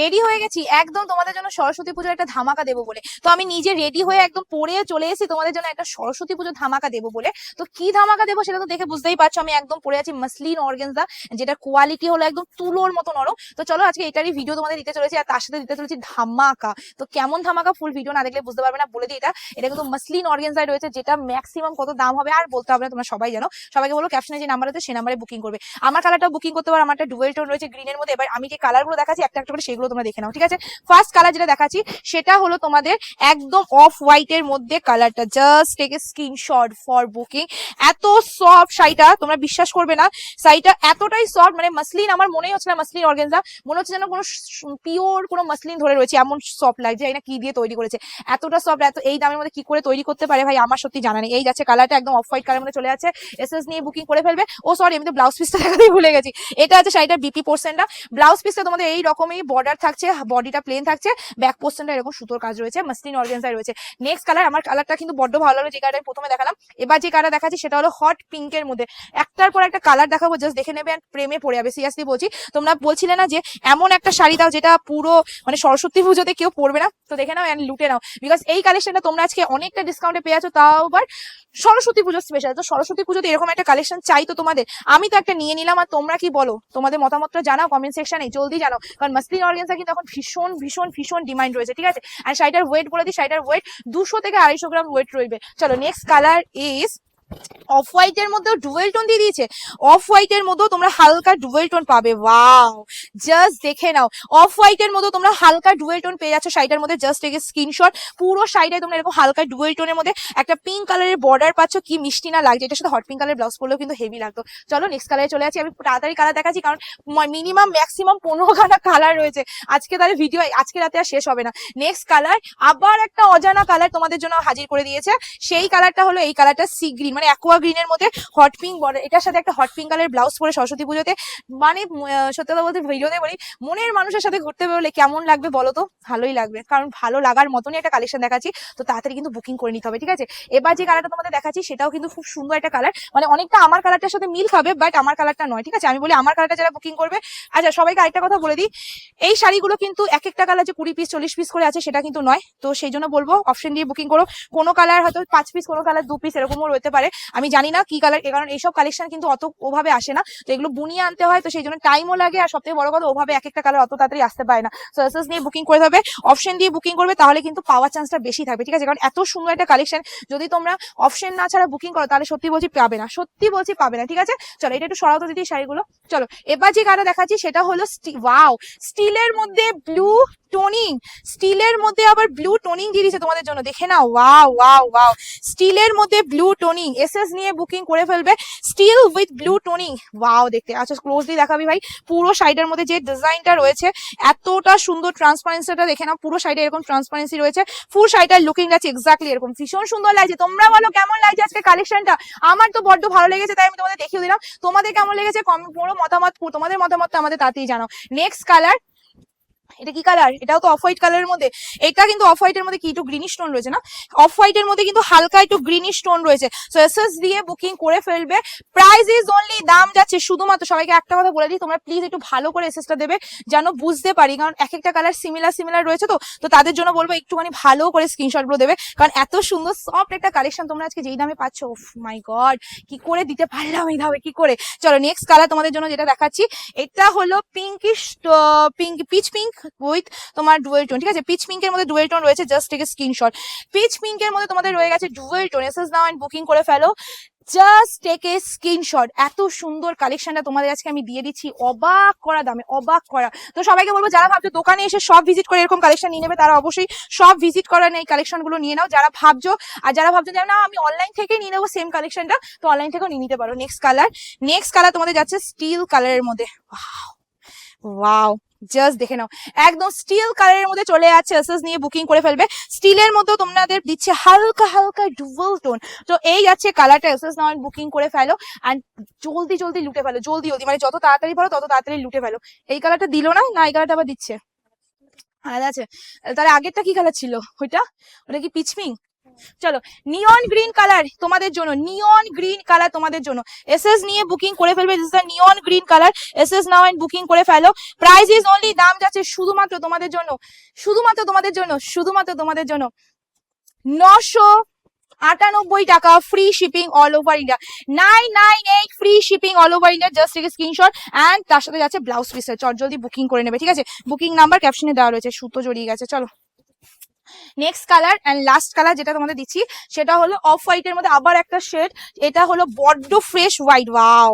Ready হয়ে গেছি। একদম তোমাদের জন্য সরস্বতী পুজোর একটা ধামাকা দেবো বলে। তো আমি নিজে রেডি হয়ে একদম পরে চলে এসেছি তোমাদের জন্য একটা সরস্বতী পুজোর ধামাকা দেবো বলে। তো কি ধামাকা দেবো সেটা তো দেখে বুঝতেই পারছ, আমি একদম পরে আছি মাসলিন অর্গেনজা, যেটা কোয়ালিটি হলো একদম তুলোর মতো নরম। তো চলো আজকে এটারই ভিডিও তোমাদের দিতে চলেছি আর তার সাথে দিতে চলেছি ধামাকা। তো কেমন ধামাকা ফুল ভিডিও না দেখলে বুঝতে পারবে না, বলে দিই এটা। এটা কিন্তু মাসলিন অর্গেনজায় রয়েছে, যেটা ম্যাক্সিমাম কত দাম হবে আর বলতে হবে না, তোমরা সবাই জানো। সবাইকে বলো ক্যাপশনে যে নাম্বার আছে সেই নাম্বারে বুকিং করবে। আমার কালারটা বুকিং করতে পারো, আমার একটা ডুয়েল টোন রয়েছে গ্রিনের মধ্যে। এবার আমি যে কালারগুলো দেখাচ্ছি, একটা একটা করে সেগুলো তোমরা দেখে নাও, ঠিক আছে? ফার্স্ট কালার যেটা দেখাচ্ছি, সেটা হলো তোমাদের একদম অফ হোয়াইট এর মধ্যে কালারটা just take a screenshot for booking এত সফট শাড়িটা, তোমরা বিশ্বাস করবে না, শাড়িটা এতটাই সফট মানে মাসলিন আমার মনেই হচ্ছে না মাসলিন অর্গেনজা মনে হচ্ছে যেন কোনো পিওর কোনো মাসলিন ধরে রয়েছে, এমন সফট লাগছে এটা কি দিয়ে তৈরি করেছে। এতটা সফট এত, এই দামের মধ্যে কি করে তৈরি করতে পারে ভাই, আমার সত্যি জানা নেই। এই যাচ্ছে কালারটা একদম অফ হোয়াইট কালার মধ্যে চলে যাচ্ছে। এসএস নিয়ে বুকিং করে ফেলবে। ও সরি আমি তো ব্লাউজ পিসটা দেখাতেই ভুলে গেছি। এটা আছে শাড়িটার বিপি পোর্শনটা ব্লাউজ পিসটা তোমাদের এই রকমই বর্ডার থাকছে বডিটা প্লেন থাকছে ব্যাক পোর্শনটা এরকম সুতোর কাজ রয়েছে মাসলিন অর্গেনজায় রয়েছে। নেক্সট কালার আমার কালারটা কিন্তু বড্ড ভালো লাগল, যে কালারটা প্রথমে দেখালাম। এবার যে কালার দেখাচ্ছি, সেটা হলো হট পিঙ্কের মধ্যে। একটার পর একটা কালার দেখাবো জাস্ট দেখে নেবে আর প্রেমে পড়ে যাবে। সিরিয়াসলি বলছি, তোমরা বলছিলে না যে এমন একটা শাড়ি দাও, যেটা পুরো মানে সরস্বতী পুজোতে কেউ পরবে না? তো দেখে নাও এন্ড লুটে নাও। বিকজ এই কালেকশনটা তোমরা আজকে অনেকটা ডিসকাউন্টে পেয়ে আছো তাও আবার সরস্বতী পুজো স্পেশাল তো সরস্বতী পুজোতে এরকম একটা কালেকশন চাই তো তোমাদের। আমি তো একটা নিয়ে নিলাম, আর তোমরা কি বলো? তোমাদের মতামতটা জানাও কমেন্ট সেকশনে জলদি জানাও। কারণ মাসলিন অর্গেন্সা কিন্তু এখন ভীষণ ভীষণ ভীষণ ডিমান্ড রয়েছে, ঠিক আছে? আর শাড়িটার ওয়েট বলে দিই শাড়িটার ওয়েট দুশো থেকে আড়াইশো গ্রাম ওয়েট রইবে। চলো next colour is off white এর মধ্যেও ডুয়েল টোন দিয়ে দিয়েছে। অফ হোয়াইট এর মধ্যেও তোমরা হালকা ডুয়েল টোন পাবে। ওয়াও জাস্ট দেখে নাও। অফ হোয়াইট এর মধ্যেও তোমরা হালকা ডুয়েল টোন পেয়ে যাচ্ছ। শাড়িটার মধ্যে জাস্ট এগে স্ক্রিনশট পুরো শাড়িটায় তোমরা এরকম হালকা ডুয়েল টোনের মধ্যে একটা পিঙ্ক কালারের বর্ডার পাচ্ছ। কি মিষ্টি না লাগছে। এটার সাথে হট পিঙ্ক কালার ব্লাউজ পরলেও কিন্তু হেভি লাগতো। চলো নেক্সট কালারে চলে আসি আমি তাড়াতাড়ি কালার দেখাচ্ছি কারণ মিনিমাম ম্যাক্সিমাম পনেরো খানা কালার রয়েছে। আজকে তাহলে ভিডিও আজকে রাতে আর শেষ হবে না। নেক্সট কালার আবার একটা অজানা কালার তোমাদের জন্য হাজির করে দিয়েছে। সেই কালারটা হলো এই কালারটা সি গ্রিন মানে অ্যাকোয়া গ্রিনের মধ্যে হট পিঙ্ক বর্ডার এটার সাথে একটা হট পিঙ্ক কালার ব্লাউজ পরে সরস্বতী পুজোতে। মানে সত্যি কথা বলতে ভিডিওতে বলি, মনের মানুষের সাথে ঘুরতে বেরোলে কেমন লাগবে বলো তো? ভালোই লাগবে। কারণ ভালো লাগার মতনই একটা কালেকশন দেখাচ্ছি। তো তাড়াতাড়ি কিন্তু বুকিং করে নিতে হবে, ঠিক আছে? এবার যে কালারটা তোমাদের দেখাচ্ছি, সেটাও কিন্তু খুব সুন্দর একটা কালার মানে অনেকটা আমার কালারটার সাথে মিল খাবে বাট আমার কালারটা নয়, ঠিক আছে? আমি বলি আমার কালারটা যারা বুকিং করবে আচ্ছা সবাইকে আরেকটা কথা বলে দিই। এই শাড়িগুলো কিন্তু এক একটা কালার যে কুড়ি পিস চল্লিশ পিস করে আছে, সেটা কিন্তু নয়। তো সেই জন্য বলব অপশন দিয়ে বুকিং করো। কোনো কালার হয়তো পাঁচ পিস কোনো কালার দু পিস এরকমও রতে পারে। আমি জানি না কি কালার কারণ এইসব কালেকশন কিন্তু অত ওভাবে আসে না। তো এগুলো বুনিয়ে আনতে হয়, তো সেই জন্য টাইমও লাগে। আর সবথেকে বড় কথা, ওভাবে এক একটা কালার অত তাড়াতাড়ি আসতে পারে না। সো এসএস নিয়ে বুকিং করে দেবে অপশন দিয়ে বুকিং করবে, তাহলে কিন্তু পাওয়ার চান্সটা বেশি থাকবে, ঠিক আছে? কারণ এত সুন্দর একটা কালেকশন যদি তোমরা অপশন না ছাড়া বুকিং করো, তাহলে সত্যি বলছি পাবে না। সত্যি বলছি পাবে না, ঠিক আছে? চলো, এটা একটু সরাতে দিদি শাড়িগুলো। চলো, এবার যে কালার দেখাচ্ছি, সেটা হলো ওয়াও স্টিলের মধ্যে ব্লু টোনিং স্টিলের মধ্যে আবার ব্লু টোনিং দিয়ে দিয়েছে তোমাদের জন্য। দেখে না ওয়াও ওয়াও ওয়াও স্টিলের মধ্যে ব্লু টোনিং এসএস নিয়ে বুকিং করে ফেলবে। Steel with blue toning wow দেখতে আচ্ছা ক্লোজলি দেখাবি ভাই। পুরো শাড়িটার মধ্যে যে ডিজাইনটা রয়েছে, এতটা সুন্দর ট্রান্সপারেন্সিটা দেখে নাও। পুরো শাড়িটা এরকম ট্রান্সপারেন্সি রয়েছে। ফুল শাড়িটার লুকিং আছে এক্স্যাক্টলি এরকম। ভীষণ সুন্দর লাগছে। তোমরা বলো, কেমন লাগছে আজকে কালেকশনটা আমার তো বড্ড ভালো লেগেছে, তাই আমি তোমাদের দেখিয়ে দিলাম। তোমাদের কেমন লেগেছে? কম পুরো মতামত তোমাদের মতামতটা আমাদের তাতেই জানাও। নেক্সট কালার এটা কি কালার এটাও তো অফ হোয়াইট কালারের মধ্যে। এটা কিন্তু অফ হোয়াইটের মধ্যে কি? একটু গ্রিনিশ টোন রয়েছে, না? অফ হোয়াইটের মধ্যে কিন্তু হালকা একটু গ্রিনিশ টোন রয়েছে। সো এসএস দিয়ে বুকিং করে ফেলবে। প্রাইস ইজ অনলি দাম যাচ্ছে শুধুমাত্র, সবাইকে একটা কথা বলে দিই, তোমরা প্লিজ একটু ভালো করে এসএসটা দেবে, যেন বুঝতে পারি। কারণ এক একটা কালার সিমিলার সিমিলার রয়েছে তো। তো তাদের জন্য বলব, একটুখানি ভালো করে স্ক্রিনশটগুলো দেবে। কারণ এত সুন্দর সফট একটা কালেকশন তোমরা আজকে যেই দামে পাচ্ছ মাই গড কি করে দিতে পারলাম এই দামে, কি করে? চলো নেক্সট কালার তোমাদের জন্য যেটা দেখাচ্ছি, এটা হলো pinkish pink peach pink with তোমার ডুয়েল টোন ঠিক আছে? পিচ পিঙ্কের মধ্যে ডুয়েল টোন রয়েছে জাস্ট টেক স্ক্রিনশট পিচ পিঙ্কের মধ্যে তোমাদের রয়ে গেছে dual tone SS now and booking করে ফেলো। জাস্ট টেক এ স্ক্রিনশট এত সুন্দর কালেকশনটা তোমাদের আজকে আমি দিয়ে দিচ্ছি। অবাক করা দামে, অবাক করা। তো সবাইকে বলব, যারা ভাবছ দোকানে এসে সব ভিজিট করে এরকম কালেকশন নিয়ে নেবে, তারা অবশ্যই সব ভিজিট করার এই কালেকশনগুলো নিয়ে নাও। যারা ভাবছ, আর যারা ভাবছ যে, না, আমি অনলাইন থেকে নিয়ে নেব সেম কালেকশনটা তো অনলাইন থেকেও নিয়ে নিতে পারো। নেক্সট কালার নেক্সট কালার তোমাদের যাচ্ছে স্টিল কালারের মধ্যে। ওয়াও জাস্ট দেখে নাও। একদম স্টিল কালারের মধ্যে চলে যাচ্ছে। এসএস নিয়ে বুকিং করে ফেলবে। স্টিলের মধ্যেও তোমাদের দিচ্ছে হালকা হালকা ডুয়েল টোন তো এই যাচ্ছে কালারটা এসএস নাও বুকিং করে ফেলো। অ্যান্ড জলদি জলদি লুটে ফেলো। জলদি জলদি। মানে যত তাড়াতাড়ি পারো, তত তাড়াতাড়ি লুটে ফেলো। এই কালারটা দিল না? না, এই কালারটা আবার দিচ্ছে। আলাদা আছে। তাহলে আগেরটা কি কালার ছিল? ওইটা? ওটা কি পিচ পিঙ্ক চলো নিয়ন গ্রিন কালার তোমাদের জন্য নিয়ন গ্রিন কালার তোমাদের জন্য। এসএস নিয়ে বুকিং করে ফেলবে this the neon green colour SS now and booking করে ফেলো। প্রাইস ইজ অনলি দাম যাচ্ছে শুধুমাত্র তোমাদের জন্য, শুধুমাত্র তোমাদের জন্য, শুধুমাত্র তোমাদের জন্য। নশো আটানব্বই টাকা free shipping all over India nine nine eight free shipping all over India just take screenshot and তার সাথে যাচ্ছে ব্লাউজ পিসের চট জলদি বুকিং করে নেবে, ঠিক আছে? বুকিং নাম্বার ক্যাপশনে দেওয়া রয়েছে, সুতো জড়িয়ে গেছে, চলো। Next colour and last colour যেটা তোমাদের দিচ্ছি, সেটা হলো অফ হোয়াইটের মধ্যে আবার একটা শেড এটা হলো বড্ড ফ্রেশ হোয়াইট ওয়াও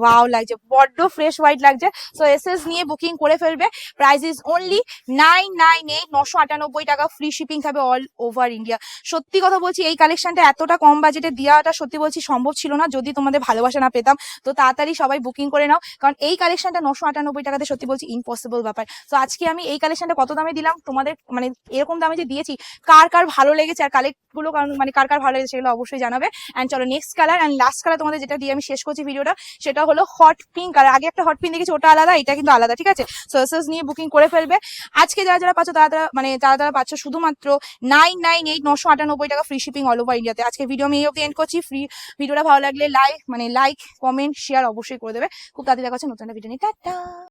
ওয়াও লাগছে, বড্ড ফ্রেশ হোয়াইট লাগছে। সো এসএস নিয়ে বুকিং করে ফেলবে price is only nine nine eight নশো আটানব্বই টাকা ফ্রি শিপিং থাকবে অল ওভার ইন্ডিয়া সত্যি কথা বলছি, এই কালেকশনটা এতটা কম বাজেটে দেওয়াটা সত্যি বলছি সম্ভব ছিল না, যদি তোমাদের ভালোবাসা না পেতাম। তো তাড়াতাড়ি সবাই বুকিং করে নাও, কারণ এই কালেকশনটা নশো আটানব্বই টাকাতে সত্যি বলছি ইম্পসিবল ব্যাপার। তো আজকে আমি এই কালেকশনটা কত দামে দিলাম, তোমাদের মানে এরকম দামে যে দিয়েছি কার কার ভালো লেগেছে আর কালেক্টগুলো কারণ মানে কার কার ভালো লেগেছে সেগুলো অবশ্যই জানাবে। অ্যান্ড চলো next colour and last colour তোমাদের যেটা দিয়ে আমি শেষ করছি ভিডিওটা, সেটা হলো হট পিঙ্ক কালার আগে একটা হট পিঙ্ক দেখেছি, ওটা আলাদা, এটা কিন্তু আলাদা, ঠিক আছে? সোর্সেস নিয়ে বুকিং করে ফেলবে। আজকে যারা যারা পাচ্ছ, তারা তারা মানে তারা তারা পাচ্ছ শুধুমাত্র নাইন নাইন এইট নশো আটানব্বই টাকা ফ্রি শিপিং অল ওভার ইন্ডিয়াতে আজকে ভিডিও আমি এই অব্দি এন্ড করছি। ফ্রি ভিডিওটা ভালো লাগলে লাইক মানে লাইক কমেন্ট শেয়ার অবশ্যই করে দেবে। খুব তাড়াতাড়ি দেখা হচ্ছে নতুন একটা ভিডিও নিয়ে। টাটা!